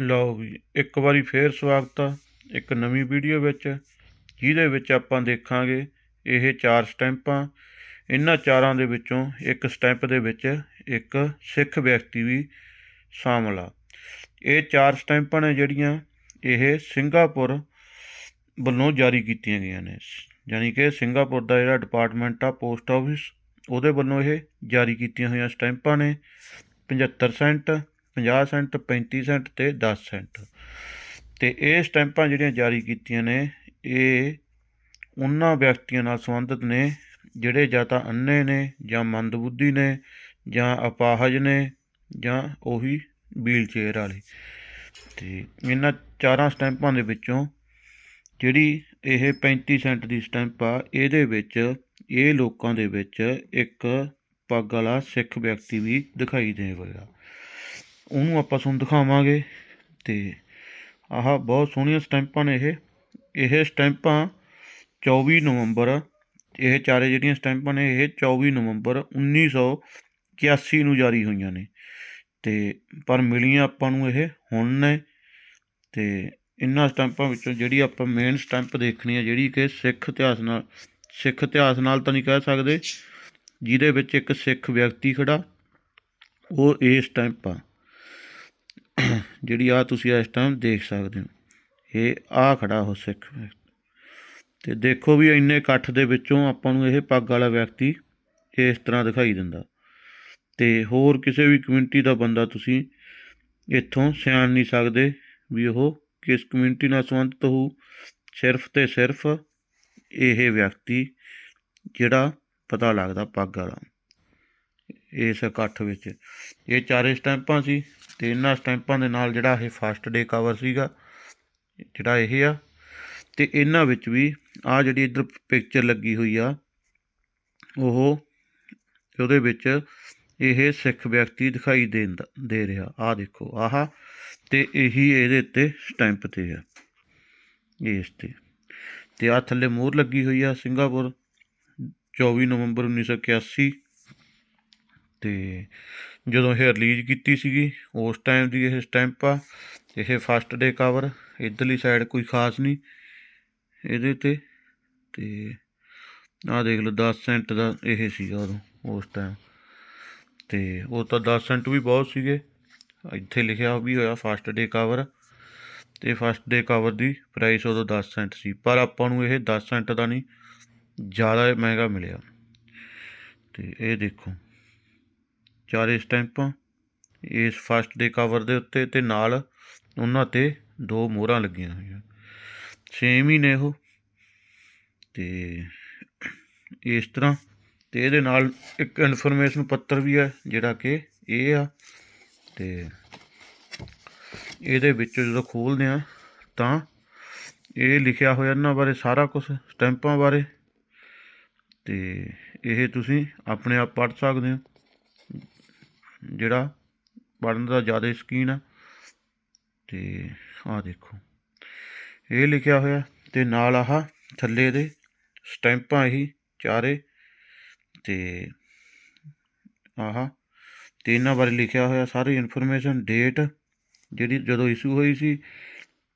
ਲਓ ਵੀ ਇੱਕ ਵਾਰੀ ਫੇਰ ਸਵਾਗਤ ਆ, ਇੱਕ ਨਵੀਂ ਵੀਡੀਓ ਵਿੱਚ, ਜਿਹਦੇ ਵਿੱਚ ਆਪਾਂ ਦੇਖਾਂਗੇ ਇਹ ਚਾਰ ਸਟੈਂਪਾਂ। ਇਹਨਾਂ ਚਾਰਾਂ ਦੇ ਵਿੱਚੋਂ ਇੱਕ ਸਟੈਂਪ ਦੇ ਵਿੱਚ ਇੱਕ ਸਿੱਖ ਵਿਅਕਤੀ ਵੀ ਸ਼ਾਮਲ ਆ। ਇਹ ਚਾਰ ਸਟੈਂਪਾਂ ਨੇ ਜਿਹੜੀਆਂ ਇਹ ਸਿੰਗਾਪੁਰ ਵੱਲੋਂ ਜਾਰੀ ਕੀਤੀਆਂ ਗਈਆਂ ਨੇ। ਯਾਨੀ ਕਿ ਸਿੰਗਾਪੁਰ ਦਾ ਜਿਹੜਾ ਡਿਪਾਰਟਮੈਂਟ ਆ, ਪੋਸਟ ਆਫਿਸ, ਉਹਦੇ ਵੱਲੋਂ ਇਹ ਜਾਰੀ ਕੀਤੀਆਂ ਹੋਈਆਂ ਸਟੈਂਪਾਂ ਨੇ। 75 ਸੈਂਟ 50 ਸੈਂਟ 35 ਸੈਂਟ ਤੇ 10 ਸੈਂਟ। ਤੇ ਇਹ ਸਟੈਂਪਾਂ ਜਿਹੜੀਆਂ ਜਾਰੀ ਕੀਤੀਆਂ ਨੇ, ਇਹ ਉਹਨਾਂ ਵਿਅਕਤੀਆਂ ਨਾਲ ਸੰਬੰਧਿਤ ਨੇ, ਜਿਹੜੇ ਜਾਂ ਤਾਂ ਅੰਨੇ ਨੇ, ਜਾਂ ਮੰਦਬੁੱਧੀ ਨੇ, ਜਾਂ ਅਪਾਹਜ ਨੇ, ਜਾਂ ਉਹੀ ਵੀਲ ਚੇਅਰ ਵਾਲੇ। ਤੇ ਇਹਨਾਂ ਚਾਰਾਂ ਸਟੈਂਪਾਂ ਦੇ ਵਿੱਚੋਂ ਜਿਹੜੀ ਇਹ 35 ਸੈਂਟ ਦੀ ਸਟੈਂਪ ਆ, ਇਹਦੇ ਵਿੱਚ, ਇਹ ਲੋਕਾਂ ਦੇ ਵਿੱਚ ਇੱਕ ਪੱਗ ਵਾਲਾ ਸਿੱਖ ਵਿਅਕਤੀ ਵੀ ਦਿਖਾਈ ਦੇਵੇਗਾ ਉਹਨੂੰ ਆਪਾਂ ਤੁਹਾਨੂੰ ਦਿਖਾਵਾਂਗੇ ਤੇ ਆਹ ਬਹੁਤ ਸੋਹਣੀਆਂ ਸਟੈਂਪਾਂ ਨੇ ਇਹ। ਇਹ ਸਟੈਂਪਾਂ 24 ਨਵੰਬਰ, ਇਹ ਚਾਰੇ ਜਿਹੜੀਆਂ ਸਟੈਂਪਾਂ ਨੇ ਇਹ 24 ਨਵੰਬਰ 1981 ਨੂੰ ਜਾਰੀ ਹੋਈਆਂ ਨੇ। ਤੇ ਪਰ ਮਿਲੀਆਂ ਆਪਾਂ ਨੂੰ ਇਹ ਹੁਣ ਨੇ। ਤੇ ਇਹਨਾਂ ਸਟੈਂਪਾਂ ਵਿੱਚੋਂ ਜਿਹੜੀ ਆਪਾਂ ਮੇਨ ਸਟੈਂਪ ਦੇਖਣੀ ਹੈ ਜਿਹੜੀ ਕਿ ਸਿੱਖ ਇਤਿਹਾਸ ਨਾਲ, ਸਿੱਖ ਇਤਿਹਾਸ ਨਾਲ ਤਾਂ ਨਹੀਂ ਕਹਿ ਸਕਦੇ, ਜਿਹਦੇ ਵਿੱਚ ਇੱਕ ਸਿੱਖ ਵਿਅਕਤੀ ਖੜਾ ਉਹ ਇਹ ਸਟੈਂਪ ਆ। ਜਿਹੜੀ ਆ ਤੁਸੀਂ ਇਸ ਟਾਈਮ ਦੇਖ ਸਕਦੇ ਹੋ, ਇਹ ਆ ਖੜਾ ਉਹ ਸਿੱਖ ਵਿਅਕਤੀ। ਤੇ ਦੇਖੋ ਵੀ ਇੰਨੇ ਇਕੱਠ ਦੇ ਵਿੱਚੋਂ ਆਪਾਂ ਨੂੰ ਇਹ ਪੱਗ ਵਾਲਾ ਵਿਅਕਤੀ ਇਸ ਤਰ੍ਹਾਂ ਦਿਖਾਈ ਦਿੰਦਾ। ਤੇ ਹੋਰ ਕਿਸੇ ਵੀ ਕਮਿਊਨਿਟੀ ਦਾ ਬੰਦਾ ਤੁਸੀਂ ਇੱਥੋਂ ਸਿਆਣ ਨਹੀਂ ਸਕਦੇ ਵੀ ਉਹ ਕਿਸ ਕਮਿਊਨਿਟੀ ਨਾਲ ਸੰਬੰਧਿਤ ਹੋਊ। ਸਿਰਫ ਤੇ ਸਿਰਫ ਇਹ ਵਿਅਕਤੀ ਜਿਹੜਾ ਪਤਾ ਲੱਗਦਾ ਪੱਗ ਵਾਲਾ ਇਸ ਇਕੱਠ ਵਿੱਚ। ਇਹ ਚਾਰੇ ਸਟੈਂਪਾਂ ਸੀ ਤੇ ਇਹਨਾਂ ਸਟੈਂਪਾਂ ਦੇ ਨਾਲ ਜਿਹੜਾ ਇਹ ਫਸਟ ਡੇ ਕਵਰ ਸੀਗਾ, ਜਿਹੜਾ ਇਹ ਆ, ਤੇ ਇਹਨਾਂ ਵਿੱਚ ਵੀ ਆ ਜਿਹੜੀ ਇੱਧਰ ਪਿਕਚਰ ਲੱਗੀ ਹੋਈ ਆ, ਉਹ ਉਹਦੇ ਵਿੱਚ ਇਹ ਸਿੱਖ ਵਿਅਕਤੀ ਦਿਖਾਈ ਦੇ ਰਿਹਾ ਆ ਦੇਖੋ, ਆਹ, ਤੇ ਇਹੀ ਇਹਦੇ ਉੱਤੇ ਸਟੈਂਪ ਤੇ ਆ, ਇਸ ਤੇ ਤੇ ਆ ਥੱਲੇ ਮੋਹਰ ਲੱਗੀ ਹੋਈ ਆ ਸਿੰਗਾਪੁਰ 24 ਨਵੰਬਰ 1981 ਤੇ ਜਦੋਂ ਇਹ ਰਿਲੀਜ਼ ਕੀਤੀ ਸੀਗੀ, ਉਸ ਟਾਈਮ ਦੀ ਇਹ ਸਟੈਂਪ ਆ, ਇਹ ਫਸਟ ਡੇ ਕਵਰ ਇਧਰਲੀ ਸਾਈਡ ਕੋਈ ਖਾਸ ਨਹੀਂ, ਇਹਦੇ ਤੇ ਤੇ ਆਹ ਦੇਖ ਲਓ 10 ਸੈਂਟ ਦਾ ਇਹ ਸੀਗਾ ਉਦੋਂ, ਉਸ ਟਾਈਮ ਤੇ ਉਹ ਤਾਂ 10 ਸੈਂਟ ਵੀ ਬਹੁਤ ਸੀਗੇ, ਇੱਥੇ ਲਿਖਿਆ ਵੀ ਹੋਇਆ ਫਸਟ ਡੇ ਕਵਰ ਤੇ ਫਸਟ ਡੇ ਕਵਰ ਦੀ ਪ੍ਰਾਈਸ ਉਦੋਂ 10 ਸੈਂਟ ਸੀ, ਪਰ ਆਪਾਂ ਨੂੰ ਇਹ 10 ਸੈਂਟ ਦਾ ਨਹੀਂ, ਜ਼ਿਆਦਾ ਮਹਿੰਗਾ ਮਿਲਿਆ। ਤੇ ਇਹ ਦੇਖੋ। ਚਾਰੇ ਸਟੈਂਪਾਂ ਇਸ ਫਸਟ ਦੇ ਕਵਰ ਦੇ ਉੱਤੇ ਤੇ ਨਾਲ ਉਹਨਾਂ ਤੇ ਦੋ ਮੋਹਰਾਂ ਲੱਗੀਆਂ ਹੋਈਆਂ। ਸੇਮ ਹੀ ਨੇ ਉਹ। ਤੇ ਇਸ ਤਰ੍ਹਾਂ ਤੇ ਇਹਦੇ ਨਾਲ ਇੱਕ ਇਨਫੋਰਮੇਸ਼ਨ ਪੱਤਰ ਵੀ ਹੈ, ਜਿਹੜਾ ਕਿ ਇਹ ਆ। ਤੇ ਇਹਦੇ ਵਿੱਚ ਜਦੋਂ ਖੋਲਦੇ ਆ ਤਾਂ ਇਹ ਲਿਖਿਆ ਹੋਇਆ ਇਹਨਾਂ ਬਾਰੇ ਸਾਰਾ ਕੁਝ ਸਟੈਂਪਾਂ ਬਾਰੇ। ਤੇ ਇਹ ਤੁਸੀਂ ਆਪਣੇ ਆਪ ਪੜ੍ਹ ਸਕਦੇ ਹੋ। ਜਿਹੜਾ ਪੜ੍ਹਨ ਦਾ ਜ਼ਿਆਦਾ ਸ਼ੌਕੀਨ ਆ। ਤੇ ਆਹ ਦੇਖੋ, ਇਹ ਲਿਖਿਆ ਹੋਇਆ ਤੇ ਨਾਲ ਆਹ ਥੱਲੇ ਦੇ ਸਟੈਂਪਾਂ ਇਹੀ ਚਾਰੇ ਤੇ ਆਹ ਤੇ ਇਹਨਾਂ ਬਾਰੇ ਲਿਖਿਆ ਹੋਇਆ ਸਾਰੀ ਇਨਫੋਰਮੇਸ਼ਨ ਡੇਟ ਜਿਹੜੀ ਜਦੋਂ ਇਸ਼ੂ ਹੋਈ ਸੀ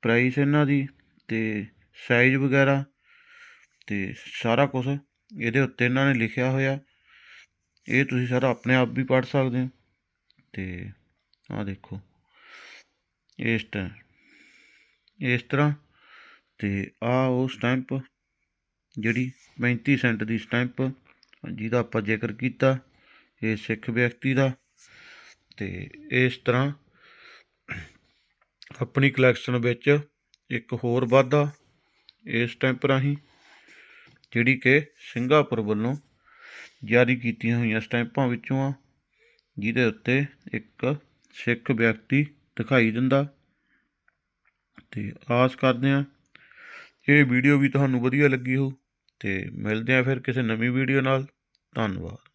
ਪ੍ਰਾਈਸ ਇਹਨਾਂ ਦੀ ਤੇ ਸਾਈਜ਼ ਵਗੈਰਾ ਤੇ ਸਾਰਾ ਕੁਝ ਇਹਦੇ ਉੱਤੇ ਇਹਨਾਂ ਨੇ ਲਿਖਿਆ ਹੋਇਆ। ਇਹ ਤੁਸੀਂ ਸਾਰਾ ਆਪਣੇ ਆਪ ਵੀ ਪੜ੍ਹ ਸਕਦੇ ਹੋ। ਤੇ ਆਹ ਦੇਖੋ। ਇਸ ਤਰ੍ਹਾਂ ਇਸ ਤਰ੍ਹਾਂ ਤੇ ਆ ਉਹ ਸਟੈਂਪ ਜਿਹੜੀ 35 ਸੈਂਟ ਦੀ ਸਟੈਂਪ ਜਿਹਦਾ ਆਪਾਂ ਜ਼ਿਕਰ ਕੀਤਾ, ਇਹ ਸਿੱਖ ਵਿਅਕਤੀ ਦਾ ਤੇ ਇਸ ਤਰ੍ਹਾਂ ਆਪਣੀ ਕਲੈਕਸ਼ਨ ਵਿੱਚ ਇੱਕ ਹੋਰ ਵਾਧਾ ਇਸ ਸਟੈਂਪ ਰਾਹੀਂ, ਜਿਹੜੀ ਕਿ ਸਿੰਗਾਪੁਰ ਵੱਲੋਂ ਜਾਰੀ ਕੀਤੀਆਂ ਹੋਈਆਂ ਸਟੈਂਪਾਂ ਵਿੱਚੋਂ ਆ। ਜਿਹਦੇ ਉੱਤੇ ਇੱਕ ਸਿੱਖ ਵਿਅਕਤੀ ਦਿਖਾਈ ਦਿੰਦਾ। ਤੇ ਆਸ ਕਰਦੇ ਆ ਇਹ ਵੀਡੀਓ ਵੀ ਤੁਹਾਨੂੰ ਵਧੀਆ ਲੱਗੀ ਹੋ। ਤੇ ਮਿਲਦੇ ਆ ਫਿਰ ਕਿਸੇ ਨਵੀਂ ਵੀਡੀਓ ਨਾਲ। ਧੰਨਵਾਦ।